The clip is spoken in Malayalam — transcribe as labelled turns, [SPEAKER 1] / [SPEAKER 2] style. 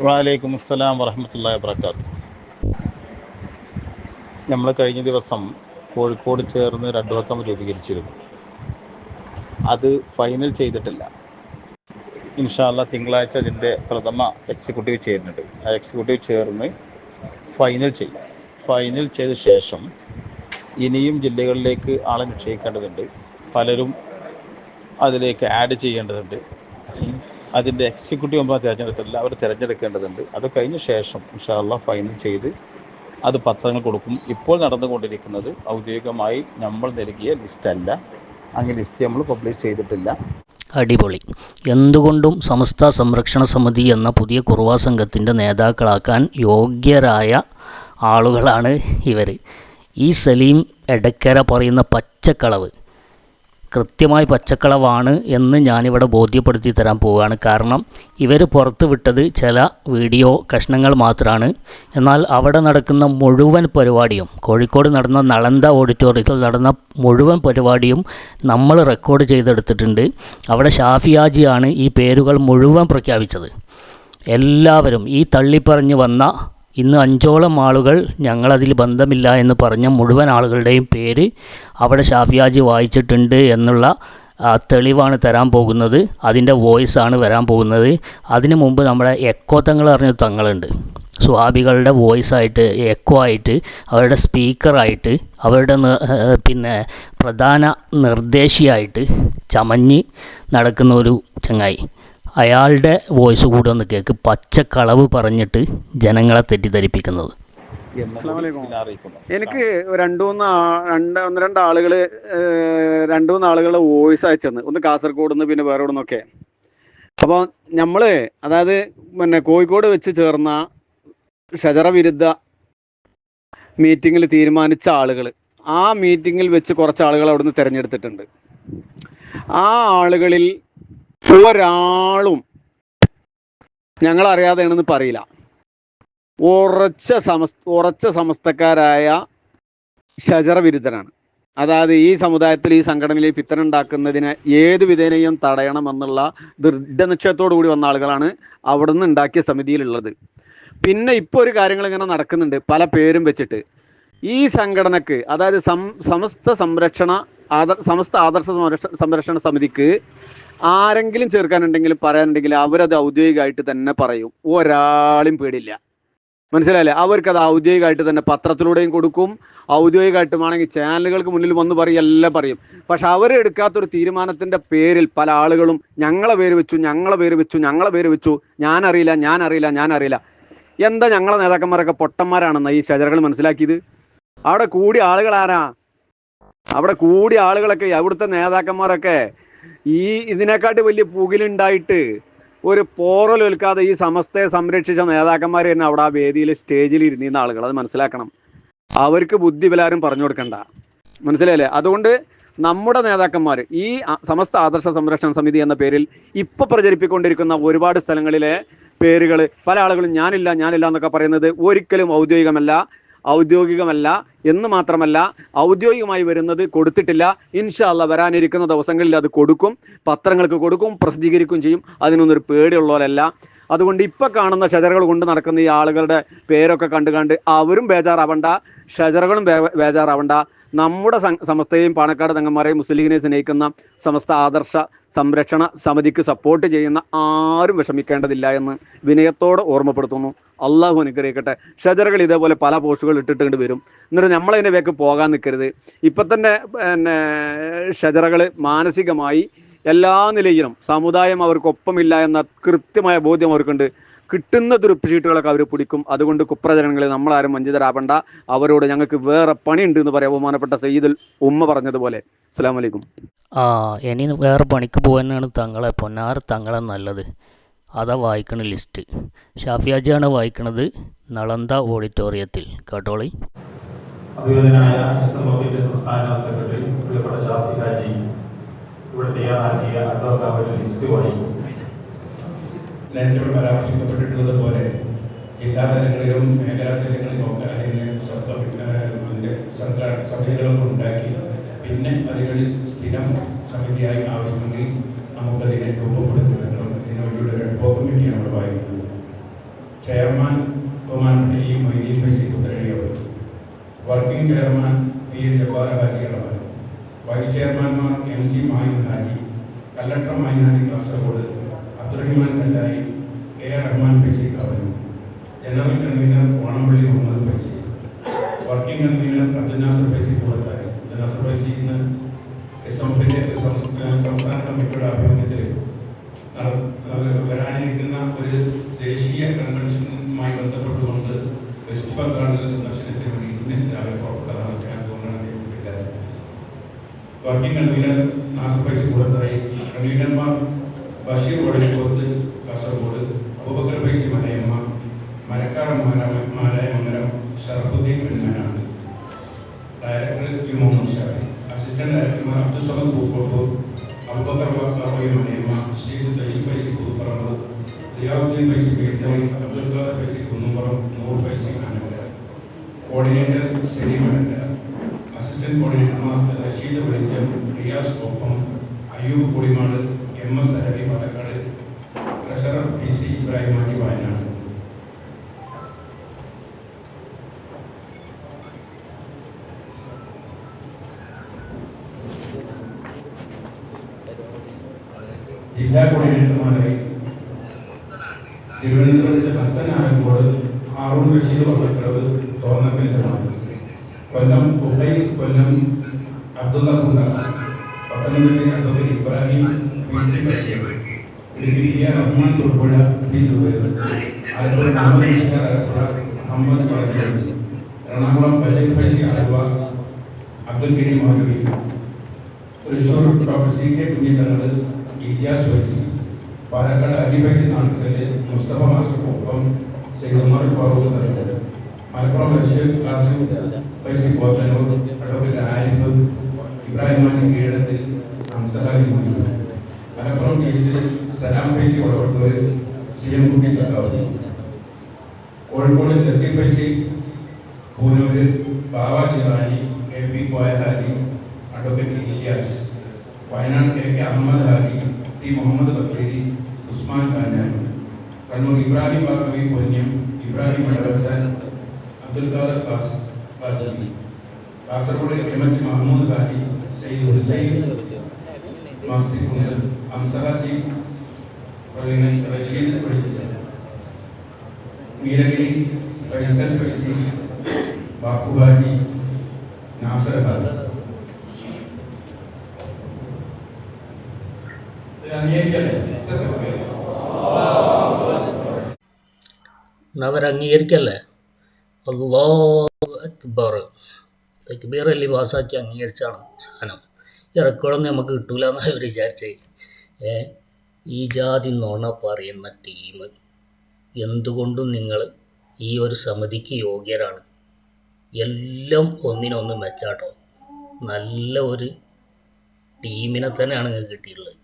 [SPEAKER 1] വാലൈക്കും അസ്സലാം വറഹമത്തല്ലാ വാബർക്കാത്തു നമ്മൾ കഴിഞ്ഞ ദിവസം കോഴിക്കോട് ചേർന്ന് ഒരു അഡ്വക്കം രൂപീകരിച്ചിരുന്നു. അത് ഫൈനൽ ചെയ്തിട്ടില്ല. ഇൻഷാല്ല തിങ്കളാഴ്ച അതിന്റെ പ്രഥമ എക്സിക്യൂട്ടീവ് ചേരുന്നുണ്ട്. ആ എക്സിക്യൂട്ടീവ് ചേർന്ന് ഫൈനൽ ചെയ്യും. ഫൈനൽ ചെയ്ത ശേഷം ഇനിയും ജില്ലകളിലേക്ക് ആളെ നിശ്ചയിക്കേണ്ടതുണ്ട്. പലരും അതിലേക്ക് ആഡ് ചെയ്യേണ്ടതുണ്ട്. അതിന്റെ എക്സിക്യൂട്ടീവ് മെമ്പർ തിരഞ്ഞെടുത്തില്ല അവർ തിരഞ്ഞെടുക്കേണ്ടതുണ്ട്. അത് കഴിഞ്ഞ ശേഷം ഇൻഷാല്ല ഫൈനൽ ചെയ്ത് അത് പത്രങ്ങൾ കൊടുക്കും. ഇപ്പോൾ നടന്നുകൊണ്ടിരിക്കുന്നത് ഔദ്യോഗികമായി നമ്മൾ നൽകിയ ലിസ്റ്റല്ല അങ്ങനെ ലിസ്റ്റ് നമ്മൾ പബ്ലിഷ് ചെയ്തിട്ടില്ല.
[SPEAKER 2] അടിപൊളി. എന്തുകൊണ്ടും സമസ്ത സംരക്ഷണ സമിതി എന്ന പുതിയ കുറുവാ സംഘത്തിന്റെ നേതാക്കളാക്കാൻ യോഗ്യരായ ആളുകളാണ് ഇവർ ഈ സലീം എടക്കര പറയുന്ന പച്ചക്കളവ്. കൃത്യമായി പച്ചക്കളവാണ് എന്ന് ഞാനിവിടെ ബോധ്യപ്പെടുത്തി തരാൻ പോവുകയാണ്. കാരണം ഇവർ പുറത്ത് വിട്ടത് ചില വീഡിയോ കഷ്ണങ്ങൾ മാത്രമാണ് എന്നാൽ അവിടെ നടക്കുന്ന മുഴുവൻ പരിപാടിയും കോഴിക്കോട് നടന്ന നളന്ത ഓഡിറ്റോറിയത്തിൽ നടന്ന മുഴുവൻ പരിപാടിയും നമ്മൾ റെക്കോർഡ് ചെയ്തെടുത്തിട്ടുണ്ട്. അവിടെ ഷാഫിയാജിയാണ് ഈ പേരുകൾ മുഴുവൻ പ്രഖ്യാപിച്ചത്. എല്ലാവരും ഈ തള്ളിപ്പറഞ്ഞ് വന്ന ഇന്ന് അഞ്ചോളം ആളുകൾ ഞങ്ങളതിൽ ബന്ധമില്ല എന്ന് പറഞ്ഞ മുഴുവൻ ആളുകളുടെയും പേര് അവിടെ ഷാഫിയാജി വായിച്ചിട്ടുണ്ട് എന്നുള്ള തെളിവാണ് തരാൻ പോകുന്നത്. അതിന്റെ വോയിസ് ആണ് വരാൻ പോകുന്നത്. അതിനു മുമ്പ് നമ്മുടെ എക്കോ തങ്ങൾ അറിഞ്ഞ തങ്ങളുണ്ട്. സ്വാഭികളുടെ വോയിസ് ആയിട്ട് എക്കോ ആയിട്ട് അവരുടെ സ്പീക്കറായിട്ട് അവരുടെ പിന്നെ പ്രധാന നിർദ്ദേശിയായിട്ട് ചമഞ്ഞ് നടക്കുന്ന ഒരു ചങ്ങായി. അയാളുടെ വോയിസ് കൂടെ ഒന്ന് കേൾക്ക് പച്ചക്കളവ് പറഞ്ഞിട്ട് ജനങ്ങളെ തെറ്റിദ്ധരിപ്പിക്കുന്നത്.
[SPEAKER 3] അസ്സലാമു അലൈക്കും. എനിക്ക് രണ്ട് മൂന്ന് രണ്ട് ഒന്ന് രണ്ട് ആളുകൾ ഏഹ്, രണ്ട് മൂന്ന് ആളുകളെ വോയിസ് അയച്ചെന്ന്. ഒന്ന് കാസർഗോഡ് നിന്ന് പിന്നെ വേറെ നിന്നൊക്കെ അപ്പോൾ നമ്മൾ അതായത് പിന്നെ കോഴിക്കോട് വെച്ച് ചേർന്ന ഷജറ വിരുദ്ധ മീറ്റിങ്ങിൽ തീരുമാനിച്ച ആളുകൾ ആ മീറ്റിങ്ങിൽ വെച്ച് കുറച്ച് ആളുകൾ അവിടുന്ന് തിരഞ്ഞെടുത്തിട്ടുണ്ട്. ആ ആളുകളിൽ ഒരാളും ഞങ്ങൾ അറിയാതെയാണെന്ന് പറയില്ല. ഉറച്ച സമസ് ഉറച്ച സമസ്തക്കാരായ ഷജറ വിരുദ്ധരാണ് അതായത് ഈ സമുദായത്തിൽ ഈ സംഘടനയിൽ ഫിത്തന ഉണ്ടാക്കുന്നതിന് ഏത് വിധേനയും തടയണമെന്നുള്ള ദൃഢനിശ്ചയത്തോടു കൂടി വന്ന ആളുകളാണ് അവിടുന്ന് ഉണ്ടാക്കിയ സമിതിയിലുള്ളത്. പിന്നെ ഇപ്പോൾ ഒരു കാര്യങ്ങൾ ഇങ്ങനെ നടക്കുന്നുണ്ട് പല പേരും വെച്ചിട്ട്. ഈ സംഘടനക്ക് അതായത് സം സമസ്ത സംരക്ഷണ ആദർ സമസ്ത ആദർശ സംരക്ഷ സംരക്ഷണ സമിതിക്ക് ആരെങ്കിലും ചേർക്കാനുണ്ടെങ്കിലും പറയാനുണ്ടെങ്കിൽ അവരത് ഔദ്യോഗികമായിട്ട് തന്നെ പറയും. ഒരാളും പേടില്ല മനസ്സിലായില്ലേ? അവർക്ക് അത് ഔദ്യോഗികമായിട്ട് തന്നെ പത്രത്തിലൂടെയും കൊടുക്കും. ഔദ്യോഗികമായിട്ട് ആണെങ്കിൽ ചാനലുകൾക്ക് മുന്നിൽ വന്ന് പറയും എല്ലാം പറയും. പക്ഷെ അവർ എടുക്കാത്തൊരു തീരുമാനത്തിന്റെ പേരിൽ പല ആളുകളും ഞങ്ങളെ പേര് വെച്ചു ഞങ്ങളെ പേര് വെച്ചു ഞങ്ങളെ പേര് വെച്ചു ഞാനറിയില്ല ഞാനറിയില്ല ഞാനറിയില്ല. എന്താ ഞങ്ങളെ നേതാക്കന്മാരൊക്കെ പൊട്ടന്മാരാണെന്ന് ഈ ശജറകൾ മനസ്സിലാക്കിയത്? അവിടെ കൂടി ആളുകളാരാ? അവിടെ കൂടി ആളുകളൊക്കെ അവിടുത്തെ നേതാക്കന്മാരൊക്കെ ഈ ഇതിനെക്കാട്ടി വലിയ പുകിലുണ്ടായിട്ട് ഒരു പോറൽ ഏൽക്കാതെ ഈ സമസ്തയെ സംരക്ഷിച്ച നേതാക്കന്മാർ തന്നെ അവിടെ ആ വേദിയിൽ സ്റ്റേജിൽ ഇരുന്നിരുന്ന ആളുകൾ അത് മനസ്സിലാക്കണം. അവർക്ക് ബുദ്ധി ബലാരും പറഞ്ഞു കൊടുക്കണ്ട. മനസ്സിലായില്ലേ? അതുകൊണ്ട് നമ്മുടെ നേതാക്കന്മാർ ഈ സമസ്ത ആദർശ സംരക്ഷണ സമിതി എന്ന പേരിൽ ഇപ്പൊ പ്രചരിപ്പിക്കൊണ്ടിരിക്കുന്ന ഒരുപാട് സ്ഥലങ്ങളിലെ പേരുകൾ പല ആളുകളും ഞാനില്ല ഞാനില്ല എന്നൊക്കെ പറയുന്നത് ഒരിക്കലും ഔദ്യോഗികമല്ല. ഔദ്യോഗികമല്ല എന്ന് മാത്രമല്ല ഔദ്യോഗികമായി വരുന്നത് കൊടുത്തിട്ടില്ല. ഇൻഷാല്ല വരാനിരിക്കുന്ന ദിവസങ്ങളിൽ അത് കൊടുക്കും പത്രങ്ങൾക്ക് കൊടുക്കും പ്രസിദ്ധീകരിക്കുകയും ചെയ്യും. അതിനൊന്നും ഒരു പേടിയുള്ളവരല്ല. അതുകൊണ്ട് ഇപ്പം കാണുന്ന ഷജറകൾ കൊണ്ട് നടക്കുന്ന ഈ ആളുകളുടെ പേരൊക്കെ കണ്ടു കണ്ട് അവരും ബേജാറാവണ്ട ഷജറകളും ബേജാറാവണ്ട. നമ്മുടെ സമസ്തയും പാണക്കാട് തങ്ങന്മാരെയും മുസ്ലിം ലീഗിനെ സ്നേഹിക്കുന്ന സമസ്ത ആദർശ സംരക്ഷണ സമിതിക്ക് സപ്പോർട്ട് ചെയ്യുന്ന ആരും വിഷമിക്കേണ്ടതില്ല എന്ന് വിനയത്തോടെ ഓർമ്മപ്പെടുത്തുന്നു. അള്ളാഹു അനുഗ്രഹിക്കട്ടെ. ഷജറുകൾ ഇതേപോലെ പല പോസ്റ്റുകൾ ഇട്ടിട്ടുണ്ട് വരും. എന്നിട്ട് നമ്മളതിന്റെ വേക്ക് പോകാൻ നിൽക്കരുത് ഇപ്പം തന്നെ പിന്നെ ഷജറകൾ മാനസികമായി എല്ലാ നിലയിലും സമുദായം അവർക്കൊപ്പമില്ല എന്ന കൃത്യമായ ബോധ്യം അവർക്കുണ്ട്. കിട്ടുന്ന തുരുപ്പ് ഷീട്ടുകളൊക്കെ അവർ പിടിക്കും. അതുകൊണ്ട് കുപ്രചരണങ്ങളിൽ നമ്മളാരും വഞ്ചിതരാവണ്ട. അവരോട് ഞങ്ങൾക്ക് വേറെ പണിയുണ്ട് എന്ന് പറയാം. ബഹുമാനപ്പെട്ട സയ്യിദുൽ ഉമ്മ പറഞ്ഞതുപോലെ. അസ്സാം വലൈക്കും
[SPEAKER 2] ആ ഇനി വേറെ പണിക്ക് പോകാനാണ് തങ്ങളെ പൊന്നാർ തങ്ങളെ നല്ലത്. അതാ വായിക്കണ ലിസ്റ്റ് ഷാഫിയാജിയാണ് വായിക്കണത് നളന്ത ഓഡിറ്റോറിയത്തിൽ കേട്ടോളി.
[SPEAKER 4] സംസ്ഥാന സെക്രട്ടറി തയ്യാറാക്കിയ അഡ്വക്കാവിന്റെ ലിസ്റ്റ് വായിക്കും നേരത്തെ പരാമർശിക്കപ്പെട്ടിട്ടുള്ളത് പോലെ ജില്ലാ തലങ്ങളിലും മേഖലാ തലങ്ങളിലും ഒക്കെ അതിനെ സർക്കാർ സമിതികളൊക്കെ ഉണ്ടാക്കി. പിന്നെ അതിനൊരു സ്ഥിരം സമിതിയായി ആവശ്യമെങ്കിൽ നമുക്കതിനെ രൂപപ്പെടുത്തി വെക്കണം ഇതിനുവേണ്ടിയുള്ള ഒരു കമ്മിറ്റി നമ്മൾ വായിക്കുന്നത്. ചെയർമാൻ ബഹുമാനപ്പെട്ട E Moideen Faizy Kutharadi working chairman P A Jabbar Haji vice ചെയർമാൻമാർ M Mahid Haji Kallattar Mainari Kasaragod Abdurahiman Kallayi R Rahman Faizy Kavanoor general convener Konampally Muhammad Faizy. Working convener Abdunasar Faizy പുറത്തായി അബ്ദുനാസർ ഫെസി നാസർ ഫൈസി ഇന്ന് എസ് എഫിന്റെ സംസ്ഥാന കമ്മിറ്റിയുടെ ആഭിമുഖ്യത്തിൽ വരാനിരിക്കുന്ന ഒരു ദേശീയ കൺവെൻഷനുമായി ബന്ധപ്പെട്ടുകൊണ്ട് വർക്കിംഗ് കൺവീനർ നാസർ ഫൈസി കൂടത്തായി കൺവീനർമാർ Basheer Vadakkoth Kasaragod Abubakar Faizy Malayamma Marakkar Marayamangalam Sharafuddin പെരുമാനാണ് director U Muhammad Shafi assistant ഡയറക്ടർമാർ Abdul Samad Pookkottur Abubakar വാക്കാബി മലയമ്മ ഷെയ്ഖ് തയ്യബ് ഫൈസി പുതുപ്പറമ്പ് റിയാവുദ്ദീൻ ഫൈസി പേട്ടോയി അബ്ദുൽ ഖാദർ ഫൈസി കുന്നുംപുറം നൂർ ഫൈസി ആനക്കര. കോർഡിനേറ്റർ സലീം അടക്കര അസിസ്റ്റന്റ് കോർഡിനേറ്റർമാർ റഷീദ് വെളിച്ചം റിയാസ് ഒപ്പം Ayyub Kulimad M S അരവി Palakkad treasurer P C Ibrahim Haji Wayanad. ജില്ലാ കോർഡിനേറ്റർമാരായി തിരുവനന്തപുരത്ത് ഹസൻ ആലങ്കോട് ഹാറൂൺ റഷീദ് വള്ളക്കടവ് തോന്നക്കൽ കൊല്ലം കുട്ടൈ Kollam Abdulla Kunda Pathanamthitta advocate Ibrahim Idukki P R Rahman Thodupuzha P Jubair Alappuzha Muhammad Ishkar Alappuzha Muhammad Kalancheri Ernakulam Basheer Faizy Aluva Abdul Kareem Moulavi. Thrissur doctor C K Kunhithangal Iliyas വൈസി Palakkad അലിഫൈസി ഫൈസി നാട്ടുകൽ മുസ്തഫ മാസ്റ്റർക്കൊപ്പം സെയ്ദ് ഉമർ ഫാറൂഖ് തലക്കൽ മലപ്പുറം ബഷീർ ഖാസിം ഫൈസി കോത്തനൂർ അഡ്വക്കേറ്റ് ആരിഫ് ഇബ്രാഹിം മാറ്റി കീഴടത്തിൽ ഹംസഹാലി Muneer Malappuram east Salam Faizy Kodavattur C M കുട്ടി സഖാവ് Kozhikode Latheef Faizy Poonoor Bavaji Rani K P Koya Haji advocate Iliyas Wayanad K K Ahammed Haji T Muhammad Bathery Usman Kanjani Kannur Ibrahim Baqavi Ponnam Ibrahim Adavachan Abdul వారికి కాసరగూడ ఎమ్మెల్సీ మహమూద్ గారి సయ్యద్ హుసైన్ మాస్తి కుందర్ అంసరాజీ ప్రవీణ్ రషీద్ మీరగిరి ఫైసల్ ఫైసి బాపు గారి నాసర్ గారు
[SPEAKER 2] ನಾವ್ರ ಹಂಗೆ ಇರ್ಕಲ್ಲ ಅಲ್ಲೋ അക്ബർ തക്ബീർ അല്ലി പാസ്സാക്കി അംഗീകരിച്ചാണ് സാധനം. ഈ റെക്കോർഡൊന്നും നമുക്ക് കിട്ടൂല എന്നാണ് അവർ വിചാരിച്ചത് ഏ? ഈ ജാതി നുണ പറയുന്ന ടീം എന്തുകൊണ്ടും നിങ്ങൾ ഈ ഒരു സമിതിക്ക് യോഗ്യരാണ്. എല്ലാം ഒന്നിനൊന്ന് മെച്ചാട്ടോ നല്ല ഒരു ടീമിനെ തന്നെയാണ് നിങ്ങൾക്ക് കിട്ടിയിട്ടുള്ളത്.